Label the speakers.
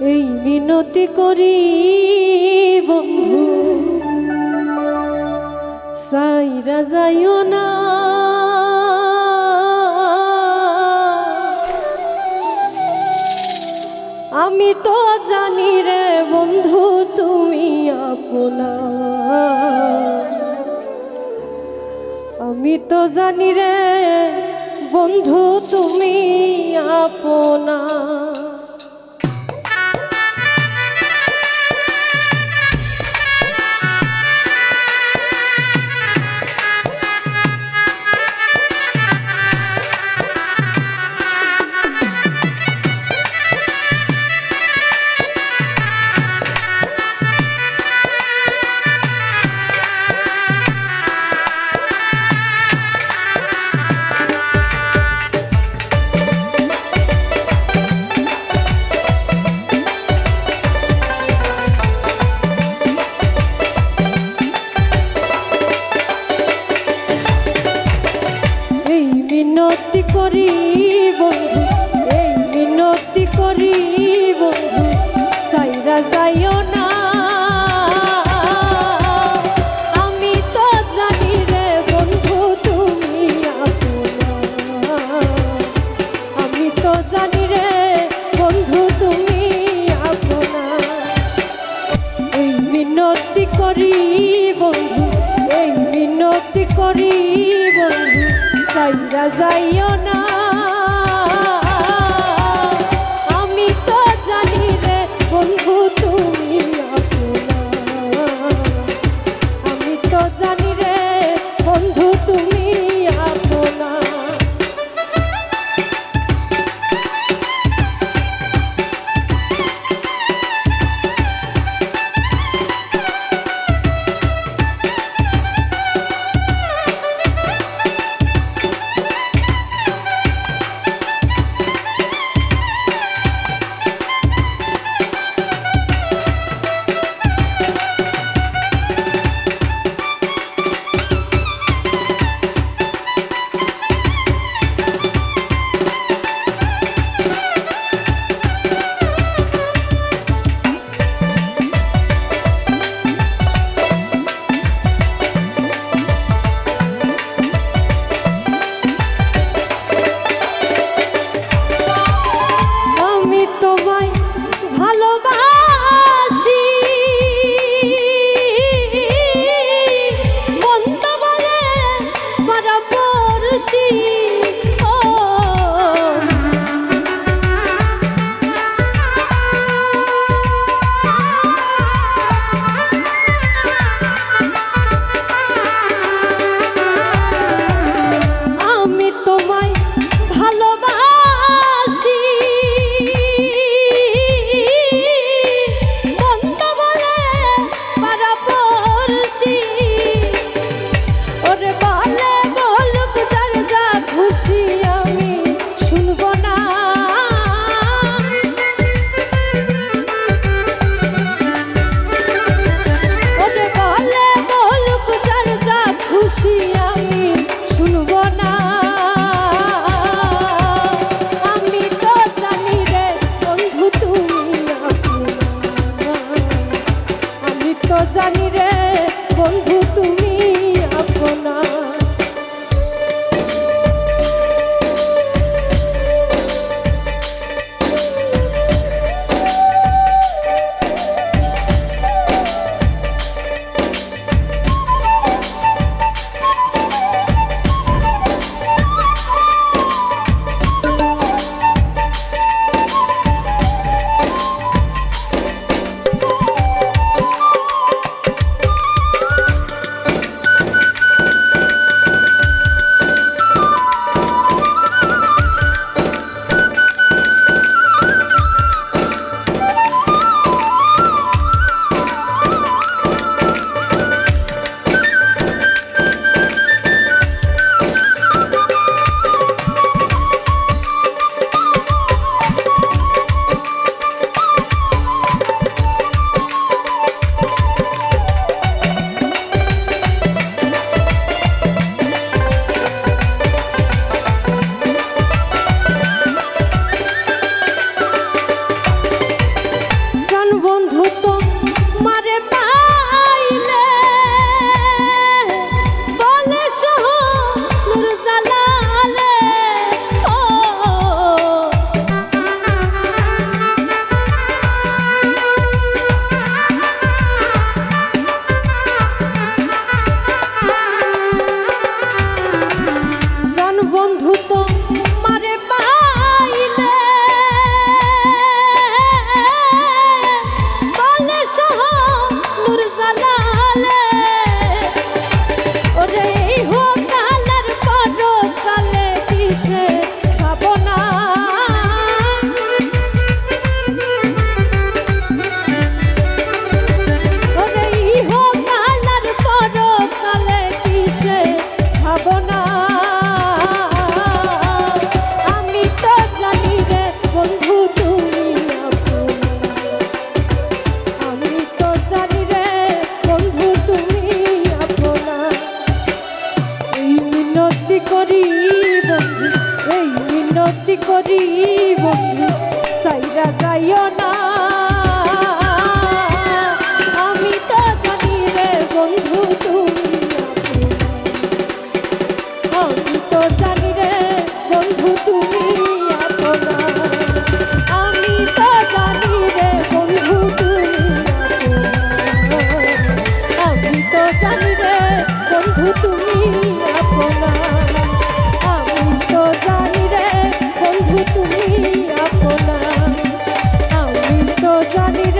Speaker 1: এই মিনতি করি বন্ধু। সাইরা যাইও না। আমি তো জানি রে বন্ধু, তুমি আপনা। আমি তো জানি রে বন্ধু, তুমি আপনা। মিনতি করি বন্ধু, এই মিনতি করি বন্ধু, সাইরা যাইও না। আমি তো জানি রে বন্ধু তুমি জানি রে বন্ধু তুমি। করি বন্ধু সাইরা যাইও না। জানি রে